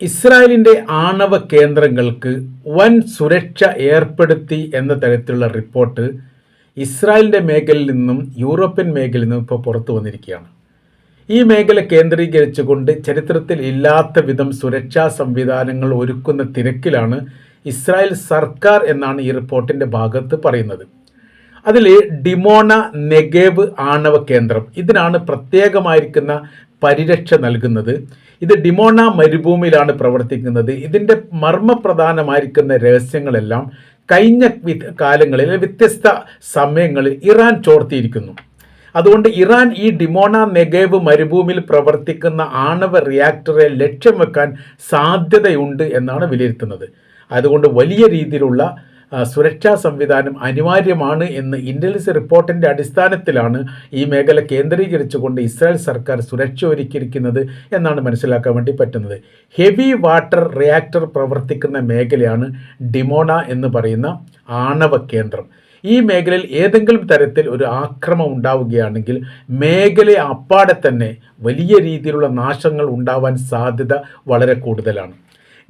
ഇസ്രായേലിന്റെ ആണവ കേന്ദ്രങ്ങൾക്ക് വൻ സുരക്ഷ ഏർപ്പെടുത്തി എന്ന തരത്തിലുള്ള റിപ്പോർട്ട് ഇസ്രായേലിന്റെ മേഖലയിൽ നിന്നും യൂറോപ്യൻ മേഖലയിൽ നിന്നും ഇപ്പോൾ പുറത്തു വന്നിരിക്കുകയാണ്. ഈ മേഖല കേന്ദ്രീകരിച്ചുകൊണ്ട് ചരിത്രത്തിൽ ഇല്ലാത്ത വിധം സുരക്ഷാ സംവിധാനങ്ങൾ ഒരുക്കുന്ന തിരക്കിലാണ് ഇസ്രായേൽ സർക്കാർ എന്നാണ് ഈ റിപ്പോർട്ടിന്റെ ഭാഗത്ത് പറയുന്നത്. അതിൽ ഡിമോണ നെഗേവ് ആണവ കേന്ദ്രം ഇതിനാണ് പ്രത്യേകമായിരിക്കുന്ന പരിരക്ഷ നൽകുന്നത്. ഇത് ഡിമോണ മരുഭൂമിയിലാണ് പ്രവർത്തിക്കുന്നത്. ഇതിന്റെ മർമ്മപ്രധാനമായിരിക്കുന്ന രഹസ്യങ്ങളെല്ലാം കഴിഞ്ഞ കാലങ്ങളിൽ വ്യത്യസ്ത സമയങ്ങളിൽ ഇറാൻ ചോർത്തിയിരിക്കുന്നു. അതുകൊണ്ട് ഇറാൻ ഈ ഡിമോണ നെഗേവ് മരുഭൂമിയിൽ പ്രവർത്തിക്കുന്ന ആണവ റിയാക്ടറെ ലക്ഷ്യം വെക്കാൻ സാധ്യതയുണ്ട് എന്നാണ് വിലയിരുത്തുന്നത്. അതുകൊണ്ട് വലിയ രീതിയിലുള്ള സുരക്ഷാ സംവിധാനം അനിവാര്യമാണ് എന്ന് ഇന്റലിജൻസ് റിപ്പോർട്ടിന്റെ അടിസ്ഥാനത്തിലാണ് ഈ മേഖല കേന്ദ്രീകരിച്ചുകൊണ്ട് ഇസ്രായേൽ സർക്കാർ സുരക്ഷ ഒരുക്കിയിരിക്കുന്നത് എന്നാണ് മനസ്സിലാക്കാൻ വേണ്ടി പറ്റുന്നത്. ഹെവി വാട്ടർ റിയാക്ടർ പ്രവർത്തിക്കുന്ന മേഖലയാണ് ഡിമോണ എന്ന് പറയുന്ന ആണവ കേന്ദ്രം. ഈ മേഖലയിൽ ഏതെങ്കിലും തരത്തിൽ ഒരു ആക്രമം ഉണ്ടാവുകയാണെങ്കിൽ മേഖല അപ്പാടെ തന്നെ വലിയ രീതിയിലുള്ള നാശങ്ങൾ ഉണ്ടാവാൻ സാധ്യത വളരെ കൂടുതലാണ്.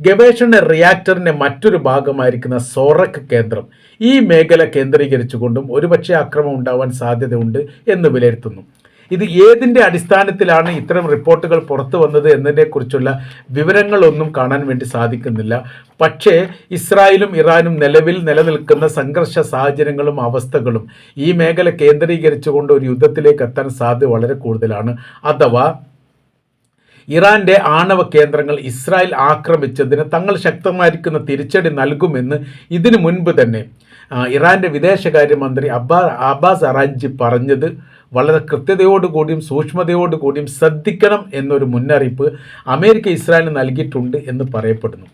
ഗവേഷണ റിയാക്ടറിന്റെ മറ്റൊരു ഭാഗമായിരിക്കുന്ന സോറക് കേന്ദ്രം. ഈ മേഖല കേന്ദ്രീകരിച്ചുകൊണ്ടും ഒരുപക്ഷെ അക്രമം ഉണ്ടാവാൻ സാധ്യതയുണ്ട് എന്ന് വിലയിരുത്തുന്നു. ഇത് ഏതിന്റെ അടിസ്ഥാനത്തിലാണ് ഇത്തരം റിപ്പോർട്ടുകൾ പുറത്തു വന്നത് എന്നതിനെക്കുറിച്ചുള്ള വിവരങ്ങളൊന്നും കാണാൻ വേണ്ടി സാധിക്കുന്നില്ല. പക്ഷേ ഇസ്രായേലും ഇറാനും നിലവിൽ നിലനിൽക്കുന്ന സംഘർഷ സാഹചര്യങ്ങളും അവസ്ഥകളും ഈ മേഖല കേന്ദ്രീകരിച്ചുകൊണ്ട് ഒരു യുദ്ധത്തിലേക്ക് എത്താൻ സാധ്യത വളരെ കൂടുതലാണ്. അഥവാ ഇറാന്റെ ആണവ കേന്ദ്രങ്ങൾ ഇസ്രായേൽ ആക്രമിച്ചതിന് തങ്ങൾ ശക്തമായിരിക്കുന്ന തിരിച്ചടി നൽകുമെന്ന് ഇതിനു മുൻപ് തന്നെ ഇറാന്റെ വിദേശകാര്യമന്ത്രി അബ്ബാ അബ്ബാസ് അറാഞ്ചി പറഞ്ഞത്. വളരെ കൃത്യതയോടുകൂടിയും സൂക്ഷ്മതയോടുകൂടിയും ശ്രദ്ധിക്കണം എന്നൊരു മുന്നറിയിപ്പ് അമേരിക്ക ഇസ്രായേലിന് നൽകിയിട്ടുണ്ട് എന്ന് പറയപ്പെടുന്നു.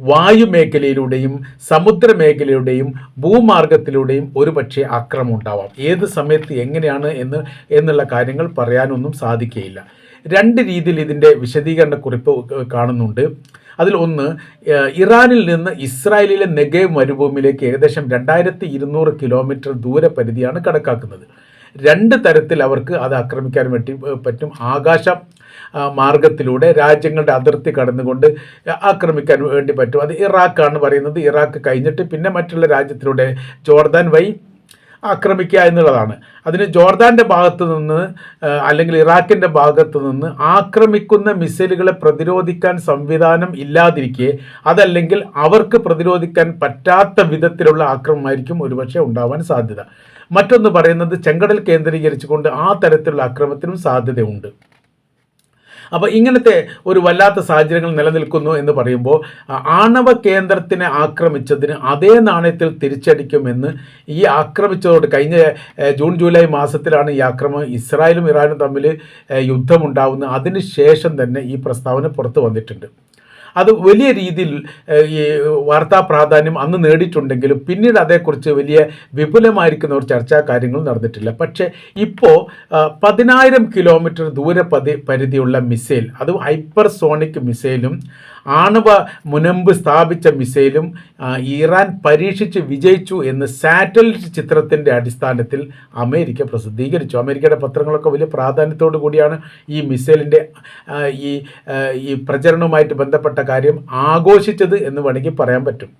വായുമേഖലയിലൂടെയും സമുദ്രമേഖലയുടെയും ഭൂമാർഗത്തിലൂടെയും ഒരുപക്ഷെ ആക്രമം ഉണ്ടാവാം. ഏത് സമയത്ത് എങ്ങനെയാണ് എന്ന് എന്നുള്ള കാര്യങ്ങൾ പറയാനൊന്നും സാധിക്കുകയില്ല. രണ്ട് രീതിയിൽ ഇതിന്റെ വിശദീകരണ കുറിപ്പ് കാണുന്നുണ്ട്. അതിൽ ഒന്ന് ഇറാനിൽ നിന്ന് ഇസ്രായേലിലെ നെഗേവ് മരുഭൂമിയിലേക്ക് ഏകദേശം രണ്ടായിരത്തി ഇരുന്നൂറ് കിലോമീറ്റർ ദൂര പരിധിയാണ് കണക്കാക്കുന്നത്. രണ്ട് തരത്തിൽ അവർക്ക് അത് ആക്രമിക്കാൻ വേണ്ടി പറ്റും. ആകാശ മാർഗത്തിലൂടെ രാജ്യങ്ങളുടെ അതിർത്തി കടന്നുകൊണ്ട് ആക്രമിക്കാൻ വേണ്ടി പറ്റും. അത് ഇറാഖാണ് പറയുന്നത് ഇറാഖ് കഴിഞ്ഞിട്ട് പിന്നെ മറ്റുള്ള രാജ്യത്തിലൂടെ ജോർദാൻ വഴി ആക്രമിക്കുക എന്നുള്ളതാണ്. അതിന് ജോർദാന്റെ ഭാഗത്ത് നിന്ന് അല്ലെങ്കിൽ ഇറാഖിന്റെ ഭാഗത്ത് നിന്ന് ആക്രമിക്കുന്ന മിസൈലുകളെ പ്രതിരോധിക്കാൻ സംവിധാനം ഇല്ലാതിരിക്കെ അതല്ലെങ്കിൽ അവർക്ക് പ്രതിരോധിക്കാൻ പറ്റാത്ത വിധത്തിലുള്ള ആക്രമണമായിരിക്കും ഒരുപക്ഷെ ഉണ്ടാവാൻ സാധ്യത. മറ്റൊന്ന് പറയുന്നത് ചെങ്കടൽ കേന്ദ്രീകരിച്ചുകൊണ്ട് ആ തരത്തിലുള്ള ആക്രമണത്തിനും സാധ്യതയുണ്ട്. അപ്പോൾ ഇങ്ങനത്തെ ഒരു വല്ലാത്ത സാഹചര്യങ്ങൾ നിലനിൽക്കുന്നു എന്ന് പറയുമ്പോൾ ആണവ കേന്ദ്രത്തിനെ ആക്രമിച്ചതിന് അതേ നാണയത്തിൽ തിരിച്ചടിക്കുമെന്ന് ഈ ആക്രമിച്ചതോട് കഴിഞ്ഞ ജൂൺ ജൂലൈ മാസത്തിലാണ് ഈ ആക്രമണം ഇസ്രായേലും ഇറാനും തമ്മിൽ യുദ്ധമുണ്ടാവുന്നത്. അതിന് ശേഷം തന്നെ ഈ പ്രസ്താവന പുറത്തു വന്നിട്ടുണ്ട്. അത് വലിയ രീതിയിൽ ഈ വാർത്താ പ്രാധാന്യം അന്ന് നേടിയിട്ടുണ്ടെങ്കിലും പിന്നീട് അതേക്കുറിച്ച് വലിയ വിപുലമായിരിക്കുന്ന ഒരു ചർച്ചാ കാര്യങ്ങൾ നടന്നിട്ടില്ല. പക്ഷേ ഇപ്പോൾ പതിനായിരം കിലോമീറ്റർ ദൂര പതി പരിധിയുള്ള മിസൈൽ അത് ഹൈപ്പർസോണിക് മിസൈലും ആണവ മുനമ്പ് സ്ഥാപിച്ച മിസൈലും ഇറാൻ പരീക്ഷിച്ച് വിജയിച്ചു എന്ന് സാറ്റലൈറ്റ് ചിത്രത്തിന്റെ അടിസ്ഥാനത്തിൽ അമേരിക്ക പ്രസിദ്ധീകരിച്ചു. അമേരിക്കയുടെ പത്രങ്ങളൊക്കെ വലിയ പ്രാധാന്യത്തോടു കൂടിയാണ് ഈ മിസൈലിന്റെ ഈ ഈ പ്രചരണവുമായിട്ട് ബന്ധപ്പെട്ട കാര്യം ആഘോഷിച്ചത് എന്ന് വേണമെങ്കിൽ പറയാൻ പറ്റും.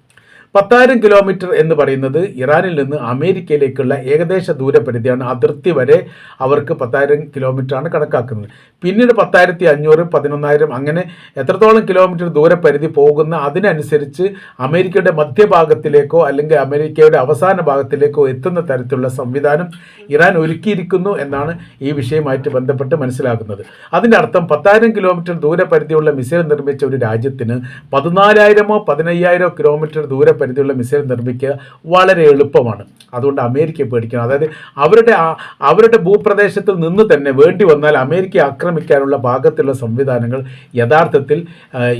പത്തായിരം കിലോമീറ്റർ എന്ന് പറയുന്നത് ഇറാനിൽ നിന്ന് അമേരിക്കയിലേക്കുള്ള ഏകദേശ ദൂരപരിധിയാണ്. അതിർത്തി വരെ അവർക്ക് പത്തായിരം കിലോമീറ്ററാണ് കണക്കാക്കുന്നത്. പിന്നീട് പത്തായിരത്തി അഞ്ഞൂറ് പതിനൊന്നായിരം അങ്ങനെ എത്രത്തോളം കിലോമീറ്റർ ദൂരപരിധി പോകുന്ന അതിനനുസരിച്ച് അമേരിക്കയുടെ മധ്യഭാഗത്തിലേക്കോ അല്ലെങ്കിൽ അമേരിക്കയുടെ അവസാന ഭാഗത്തിലേക്കോ എത്തുന്ന തരത്തിലുള്ള സംവിധാനം ഇറാൻ ഒരുക്കിയിരിക്കുന്നു എന്നാണ് ഈ വിഷയമായിട്ട് ബന്ധപ്പെട്ട് മനസ്സിലാക്കുന്നത് അതിന്റെ അർത്ഥം പത്തായിരം കിലോമീറ്റർ ദൂരപരിധിയുള്ള മിസൈൽ നിർമ്മിച്ച ഒരു രാജ്യത്തിന് പതിനാലായിരമോ പതിനയ്യായിരമോ കിലോമീറ്റർ ദൂരപരിധിയുള്ള മിസൈൽ നിർമ്മിക്കുക വളരെ എളുപ്പമാണ്. അതുകൊണ്ട് അമേരിക്കയെ പേടിക്കണം. അതായത് അവരുടെ അവരുടെ ഭൂപ്രദേശത്തിൽ നിന്ന് തന്നെ വേണ്ടി വന്നാൽ അമേരിക്ക ആക്രമിക്കാനുള്ള ഭാഗത്തുള്ള സംവിധാനങ്ങൾ യഥാർത്ഥത്തിൽ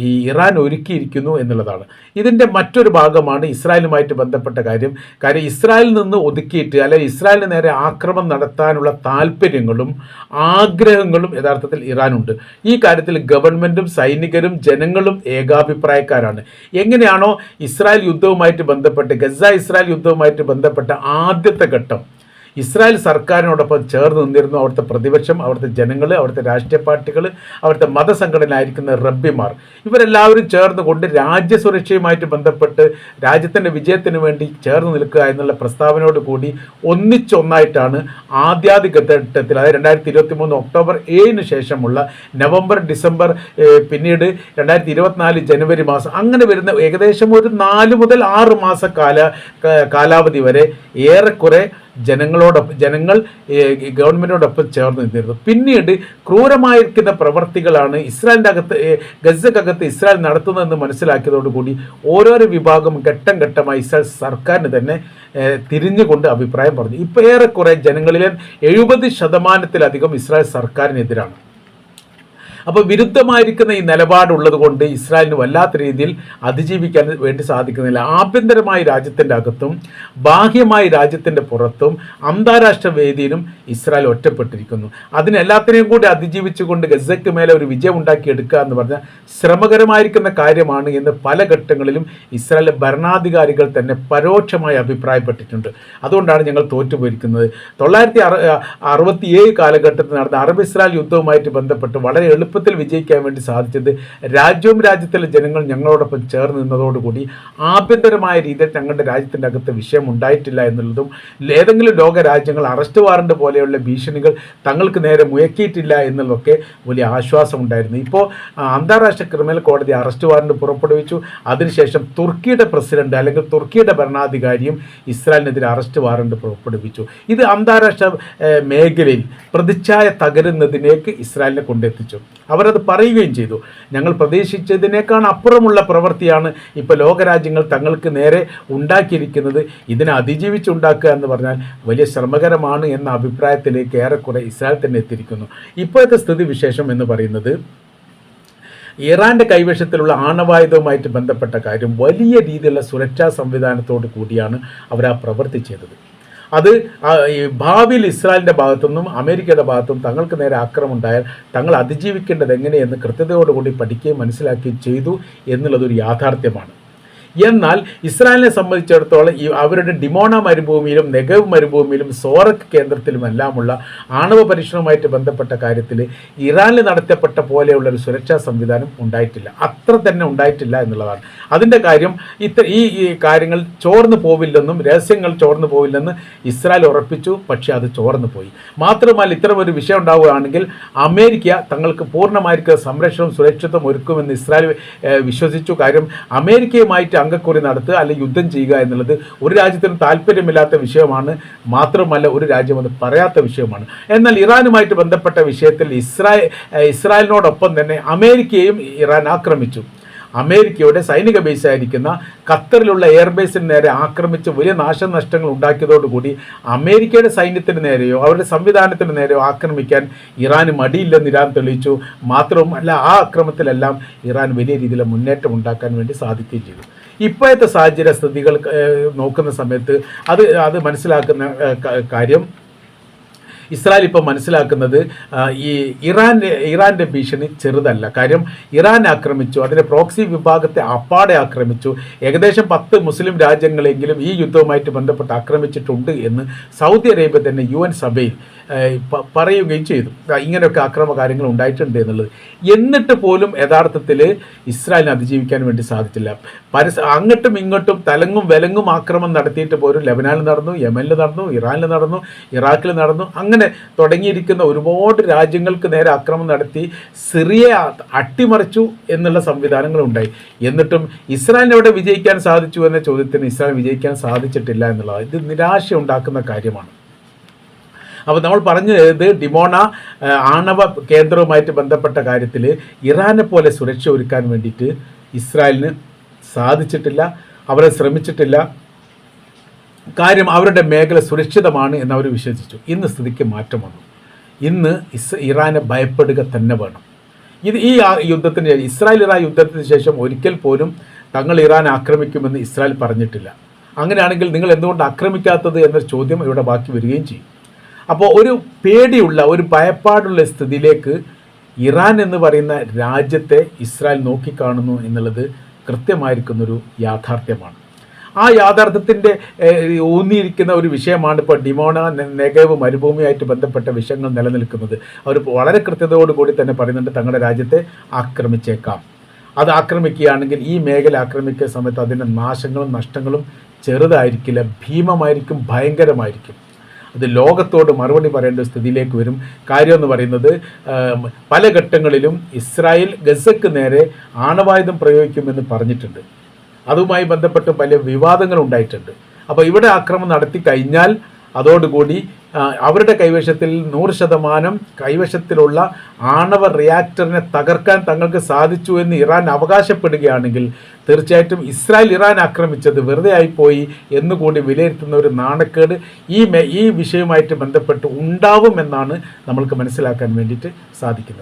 ഈ ഇറാൻ ഒരുക്കിയിരിക്കുന്നു എന്നുള്ളതാണ്. ഇതിന്റെ മറ്റൊരു ഭാഗമാണ് ഇസ്രായേലുമായിട്ട് ബന്ധപ്പെട്ട കാര്യം. കാര്യം ഇസ്രായേലിൽ നിന്ന് ഒതുക്കിയിട്ട് അല്ലെങ്കിൽ ഇസ്രായേലിന് നേരെ ആക്രമണം നടത്താനുള്ള താല്പര്യങ്ങളും ആഗ്രഹങ്ങളും യഥാർത്ഥത്തിൽ ഇറാനുണ്ട്. ഈ കാര്യത്തിൽ ഗവൺമെന്റും സൈനികരും ജനങ്ങളും ഏകാഭിപ്രായക്കാരാണ്. എങ്ങനെയാണോ ഇസ്രായേൽ യുദ്ധവുമായിട്ട് ബന്ധപ്പെട്ട് ഗസ ഇസ്രായേൽ യുദ്ധവുമായിട്ട് ബന്ധപ്പെട്ട ആദ്യത്തെ ഘട്ടം ഇസ്രായേൽ സർക്കാരിനോടൊപ്പം ചേർന്ന് നിന്നിരുന്നു അവിടുത്തെ പ്രതിപക്ഷം അവിടുത്തെ ജനങ്ങൾ അവിടുത്തെ രാഷ്ട്രീയ പാർട്ടികൾ അവിടുത്തെ മതസംഘടന ആയിരിക്കുന്ന റബ്ബിമാർ. ഇവരെല്ലാവരും ചേർന്നുകൊണ്ട് രാജ്യസുരക്ഷയുമായിട്ട് ബന്ധപ്പെട്ട് രാജ്യത്തിന്റെ വിജയത്തിന് വേണ്ടി ചേർന്ന് നിൽക്കുക എന്നുള്ള പ്രസ്താവനയോട് കൂടി ഒന്നിച്ചൊന്നായിട്ടാണ് ആദ്യാദ്യ ഘട്ടത്തിൽ അതായത് രണ്ടായിരത്തി ഇരുപത്തി മൂന്ന് ഒക്ടോബർ ഏഴിന് ശേഷമുള്ള നവംബർ ഡിസംബർ പിന്നീട് രണ്ടായിരത്തി ഇരുപത്തിനാല് ജനുവരി മാസം അങ്ങനെ വരുന്ന ഏകദേശം ഒരു നാല് മുതൽ ആറ് മാസ കാല കാലാവധി വരെ ഏറെക്കുറെ ജനങ്ങളോടൊപ്പം ജനങ്ങൾ ഗവൺമെന്റോടൊപ്പം ചേർന്ന് നിന്നിരുന്നു. പിന്നീട് ക്രൂരമായിരിക്കുന്ന പ്രവർത്തികളാണ് ഇസ്രായേലിന്റെ അകത്ത് ഗസക്കകത്ത് ഇസ്രായേൽ നടത്തുന്നതെന്ന് മനസ്സിലാക്കിയതോടുകൂടി ഓരോരോ വിഭാഗം ഘട്ടം ഘട്ടമായി ഇസ്രായേൽ സർക്കാരിന് തന്നെ തിരിഞ്ഞുകൊണ്ട് അഭിപ്രായം പറഞ്ഞു. ഇപ്പോൾ ഏറെക്കുറെ ജനങ്ങളിലെ എഴുപത് ശതമാനത്തിലധികം ഇസ്രായേൽ സർക്കാരിനെതിരാണ്. അപ്പോൾ വിരുദ്ധമായിരിക്കുന്ന ഈ നിലപാടുള്ളത് കൊണ്ട് ഇസ്രായേലിന് വല്ലാത്ത രീതിയിൽ അതിജീവിക്കാൻ വേണ്ടി സാധിക്കുന്നില്ല. ആഭ്യന്തരമായി രാജ്യത്തിന്റെ അകത്തും ബാഹ്യമായി രാജ്യത്തിന്റെ പുറത്തും അന്താരാഷ്ട്ര വേദിയിലും ഇസ്രായേൽ ഒറ്റപ്പെട്ടിരിക്കുന്നു. അതിനെല്ലാത്തിനെയും കൂടി അതിജീവിച്ചുകൊണ്ട് ഗസയ്ക്ക് മേലെ ഒരു വിജയം ഉണ്ടാക്കിയെടുക്കുക എന്ന് പറഞ്ഞാൽ ശ്രമകരമായിരിക്കുന്ന കാര്യമാണ് എന്ന് പല ഘട്ടങ്ങളിലും ഇസ്രായേലിലെ ഭരണാധികാരികൾ തന്നെ പരോക്ഷമായി അഭിപ്രായപ്പെട്ടിട്ടുണ്ട്. അതുകൊണ്ടാണ് ഞങ്ങൾ തോറ്റുപോയിരിക്കുന്നത്. തൊള്ളായിരത്തി അറുപത്തി അറുപത്തിയേഴ് കാലഘട്ടത്തിൽ നടന്ന അറബ് ഇസ്രായേൽ യുദ്ധവുമായിട്ട് ബന്ധപ്പെട്ട് വളരെ എളുപ്പത്തിൽ വിജയിക്കാൻ വേണ്ടി സാധിച്ചത് രാജ്യവും രാജ്യത്തിലെ ജനങ്ങൾ ഞങ്ങളോടൊപ്പം ചേർന്ന് നിന്നതോടുകൂടി ആഭ്യന്തരമായ രീതിയിൽ ഞങ്ങളുടെ രാജ്യത്തിന്റെ അകത്ത് വിഷയം ഉണ്ടായിട്ടില്ല എന്നുള്ളതും ഏതെങ്കിലും ലോക രാജ്യങ്ങൾ അറസ്റ്റ് വാറണ്ട് പോലെയുള്ള ഭീഷണികൾ തങ്ങൾക്ക് നേരെ മുയക്കിയിട്ടില്ല എന്നുള്ളതൊക്കെ വലിയ ആശ്വാസം ഉണ്ടായിരുന്നു. ഇപ്പോൾ അന്താരാഷ്ട്ര ക്രിമിനൽ കോടതി അറസ്റ്റ് വാറണ്ട് പുറപ്പെടുവിച്ചു. അതിനുശേഷം തുർക്കിയുടെ പ്രസിഡന്റ് അല്ലെങ്കിൽ തുർക്കിയുടെ ഭരണാധികാരിയും ഇസ്രായേലിനെതിരെ അറസ്റ്റ് വാറണ്ട് പുറപ്പെടുവിച്ചു. ഇത് അന്താരാഷ്ട്ര മേഖലയിൽ പ്രതിച്ഛായ തകരുന്നതിലേക്ക് ഇസ്രായേലിനെ കൊണ്ടെത്തിച്ചു. അവരത് പറയുകയും ചെയ്തു. ഞങ്ങൾ പ്രതീക്ഷിച്ചതിനേക്കാൾ അപ്പുറമുള്ള പ്രവൃത്തിയാണ് ഇപ്പോൾ ലോകരാജ്യങ്ങൾ തങ്ങൾക്ക് നേരെ ഉണ്ടാക്കിയിരിക്കുന്നത്. ഇതിനെ അതിജീവിച്ചുണ്ടാക്കുക എന്ന് പറഞ്ഞാൽ വലിയ ശ്രമകരമാണ് എന്ന അഭിപ്രായത്തിലേക്ക് ഏറെക്കുറെ ഇസ്രായേൽ തന്നെ എത്തിയിരിക്കുന്നു. ഇപ്പോഴത്തെ സ്ഥിതി വിശേഷം എന്ന് പറയുന്നത് ഇറാന്റെ കൈവശത്തിലുള്ള ആണവായുധവുമായിട്ട് ബന്ധപ്പെട്ട കാര്യം വലിയ രീതിയിലുള്ള സുരക്ഷാ സംവിധാനത്തോട് കൂടിയാണ് അവർ ആ പ്രവർത്തിച്ചത് അത് ഭാവിയിൽ ഇസ്രായേലിന്റെ ഭാഗത്തുനിന്നും അമേരിക്കയുടെ ഭാഗത്തും തങ്ങൾക്ക് നേരെ ആക്രമം ഉണ്ടായാൽ തങ്ങൾ അതിജീവിക്കേണ്ടത് എങ്ങനെയെന്ന് കൃത്യതയോടുകൂടി പഠിക്കുകയും മനസ്സിലാക്കുകയും ചെയ്തു എന്നുള്ളതൊരു യാഥാർത്ഥ്യമാണ്. എന്നാൽ ഇസ്രായേലിനെ സംബന്ധിച്ചിടത്തോളം ഈ അവരുടെ ഡിമോണ മരുഭൂമിയിലും നെഗവ് മരുഭൂമിയിലും സോറക് കേന്ദ്രത്തിലുമെല്ലാമുള്ള ആണവ പരീക്ഷണവുമായിട്ട് ബന്ധപ്പെട്ട കാര്യത്തിൽ ഇറാനിൽ നടത്തപ്പെട്ട പോലെയുള്ള ഒരു സുരക്ഷാ സംവിധാനം ഉണ്ടായിട്ടില്ല. അത്ര തന്നെ ഉണ്ടായിട്ടില്ല എന്നുള്ളതാണ്. അതിന്റെ കാര്യം ഇത്ര ഈ കാര്യങ്ങൾ ചോർന്നു പോവില്ലെന്നും രഹസ്യങ്ങൾ ചോർന്നു പോവില്ലെന്ന് ഇസ്രായേൽ ഉറപ്പിച്ചു പക്ഷേ അത് ചോർന്നു പോയി. മാത്രമല്ല ഇത്തരം ഒരു വിഷയം ഉണ്ടാവുകയാണെങ്കിൽ അമേരിക്ക തങ്ങൾക്ക് പൂർണമായിരിക്കും സംരക്ഷണം സുരക്ഷിതം ഒരുക്കുമെന്ന് ഇസ്രായേൽ വിശ്വസിച്ചു. കാര്യം അമേരിക്കയുമായിട്ട് അംഗക്കുറി നടത്തുക അല്ലെങ്കിൽ യുദ്ധം ചെയ്യുക എന്നുള്ളത് ഒരു രാജ്യത്തിനും താല്പര്യമില്ലാത്ത വിഷയമാണ്. മാത്രമല്ല ഒരു രാജ്യം അത് പറയാത്ത വിഷയമാണ്. എന്നാൽ ഇറാനുമായിട്ട് ബന്ധപ്പെട്ട വിഷയത്തിൽ ഇസ്രായേൽ ഇസ്രായേലിനോടൊപ്പം തന്നെ അമേരിക്കയും ഇറാൻ ആക്രമിച്ചു. അമേരിക്കയുടെ സൈനിക ബേസായിരിക്കുന്ന ഖത്തറിലുള്ള എയർബേസിന് നേരെ ആക്രമിച്ച് വലിയ നാശനഷ്ടങ്ങൾ ഉണ്ടാക്കിയതോടുകൂടി അമേരിക്കയുടെ സൈന്യത്തിന് നേരെയോ അവരുടെ സംവിധാനത്തിന് നേരെയോ ആക്രമിക്കാൻ ഇറാന് മടിയില്ലെന്ന് ഇറാൻ തെളിയിച്ചു. മാത്രമല്ല ആ അക്രമത്തിലെല്ലാം ഇറാൻ വലിയ രീതിയിൽ മുന്നേറ്റം ഉണ്ടാക്കാൻ വേണ്ടി സാധിക്കുകയും ചെയ്തു. ഇപ്പോഴത്തെ സാഹചര്യ സ്ഥിതികൾ നോക്കുന്ന സമയത്ത് അത് അത് മനസ്സിലാക്കുന്ന കാര്യം ഇസ്രായേൽ ഇപ്പോൾ മനസ്സിലാക്കുന്നത് ഈ ഇറാന്റെ ഇറാന്റെ ഭീഷണി ചെറുതല്ല. കാര്യം ഇറാൻ ആക്രമിച്ചു അതിന്റെ പ്രോക്സി വിഭാഗത്തെ അപ്പാടെ ആക്രമിച്ചു. ഏകദേശം പത്ത് മുസ്ലിം രാജ്യങ്ങളെങ്കിലും ഈ യുദ്ധവുമായിട്ട് ബന്ധപ്പെട്ട് ആക്രമിച്ചിട്ടുണ്ട് എന്ന് സൗദി അറേബ്യ തന്നെ യു എൻ സഭയിൽ പറയുകയും ചെയ്തു. ഇങ്ങനെയൊക്കെ ആക്രമ കാര്യങ്ങൾ ഉണ്ടായിട്ടുണ്ട് എന്നുള്ളത്. എന്നിട്ട് പോലും യഥാർത്ഥത്തിൽ ഇസ്രായേലിനെ അതിജീവിക്കാൻ വേണ്ടി സാധിച്ചില്ല. പരസ അങ്ങോട്ടും ഇങ്ങോട്ടും തലങ്ങും വിലങ്ങും ആക്രമം നടത്തിയിട്ട് പോലും ലെബനാനിൽ നടന്നു യമനിൽ നടന്നു ഇറാനിൽ നടന്നു ഇറാഖിൽ നടന്നു അങ്ങനെ തുടങ്ങിയിരിക്കുന്ന ഒരുപാട് രാജ്യങ്ങൾക്ക് നേരെ ആക്രമണം നടത്തി സിറിയ അട്ടിമറിച്ചു എന്നുള്ള സംവിധാനങ്ങൾ ഉണ്ടായി എന്നിട്ടും ഇസ്രായേലിന് എവിടെ വിജയിക്കാൻ സാധിച്ചു എന്ന ചോദ്യത്തിന് ഇസ്രായേൽ വിജയിക്കാൻ സാധിച്ചിട്ടില്ല എന്നുള്ളത് ഇത് നിരാശ ഉണ്ടാക്കുന്ന കാര്യമാണ്. അപ്പോൾ നമ്മൾ പറഞ്ഞത് ഡിമോണ ആ, ആണവ കേന്ദ്രവുമായിട്ട് ബന്ധപ്പെട്ട കാര്യത്തിൽ ഇറാനെ പോലെ സുരക്ഷ ഒരുക്കാൻ വേണ്ടിയിട്ട് ഇസ്രായേലിന് സാധിച്ചിട്ടില്ല അവരെ ശ്രമിച്ചിട്ടില്ല. കാര്യം അവരുടെ മേഖല സുരക്ഷിതമാണ് എന്നവർ വിശ്വസിച്ചു. ഇന്ന് സ്ഥിതിക്ക് മാറ്റം വന്നു. ഇന്ന് ഇസ് ഇറാനെ ഭയപ്പെടുക തന്നെ വേണം. ഇത് ഈ യുദ്ധത്തിന് ഇസ്രായേൽ ഇറാൻ യുദ്ധത്തിന് ശേഷം ഒരിക്കൽ പോലും തങ്ങൾ ഇറാൻ ആക്രമിക്കുമെന്ന് ഇസ്രായേൽ പറഞ്ഞിട്ടില്ല. അങ്ങനെയാണെങ്കിൽ നിങ്ങൾ എന്തുകൊണ്ട് ആക്രമിക്കാത്തത് എന്നൊരു ചോദ്യം ഇവിടെ ബാക്കി വരികയും ചെയ്യും. അപ്പോൾ ഒരു പേടിയുള്ള ഒരു ഭയപ്പാടുള്ള സ്ഥിതിയിലേക്ക് ഇറാൻ എന്ന് പറയുന്ന രാജ്യത്തെ ഇസ്രായേൽ നോക്കിക്കാണുന്നു എന്നുള്ളത് കൃത്യമായിരിക്കുന്നൊരു യാഥാർത്ഥ്യമാണ്. ആ യാഥാർത്ഥ്യത്തിന്റെ ഊന്നിയിരിക്കുന്ന ഒരു വിഷയമാണ് ഇപ്പോൾ ഡിമോണ നെഗവ് മരുഭൂമിയായിട്ട് ബന്ധപ്പെട്ട വിഷയങ്ങൾ നിലനിൽക്കുന്നത്. അവർ വളരെ കൃത്യതയോടുകൂടി തന്നെ പറയുന്നുണ്ട് തങ്ങളുടെ രാജ്യത്തെ ആക്രമിച്ചേക്കാം. അത് ആക്രമിക്കുകയാണെങ്കിൽ ഈ മേഖല ആക്രമിക്കുന്ന സമയത്ത് അതിന്റെ നാശങ്ങളും നഷ്ടങ്ങളും ചെറുതായിരിക്കില്ല ഭീമമായിരിക്കും ഭയങ്കരമായിരിക്കും. അത് ലോകത്തോട് മറുപടി പറയേണ്ട സ്ഥിതിയിലേക്ക് വരും. കാര്യം എന്ന് പറയുന്നത് പല ഘട്ടങ്ങളിലും ഇസ്രായേൽ ഗസക്ക് നേരെ ആണവായുധം പ്രയോഗിക്കുമെന്ന് പറഞ്ഞിട്ടുണ്ട്. അതുമായി ബന്ധപ്പെട്ട് പല വിവാദങ്ങൾ ഉണ്ടായിട്ടുണ്ട്. അപ്പോൾ ഇവിടെ ആക്രമണം നടത്തി കഴിഞ്ഞാൽ അതോടുകൂടി അവരുടെ കൈവശത്തിൽ നൂറ് ശതമാനം കൈവശത്തിലുള്ള ആണവ റിയാക്ടറിനെ തകർക്കാൻ തങ്ങൾക്ക് സാധിച്ചു എന്ന് ഇറാൻ അവകാശപ്പെടുകയാണെങ്കിൽ തീർച്ചയായിട്ടും ഇസ്രായേൽ ഇറാൻ ആക്രമിച്ചത് വെറുതെ ആയിപ്പോയി എന്നുകൂടി വിലയിരുത്തുന്ന ഒരു നാണക്കേട് ഈ ഈ വിഷയവുമായിട്ട് ബന്ധപ്പെട്ട് ഉണ്ടാവുമെന്നാണ് നമ്മൾക്ക് മനസ്സിലാക്കാൻ വേണ്ടിയിട്ട് സാധിക്കുന്നത്.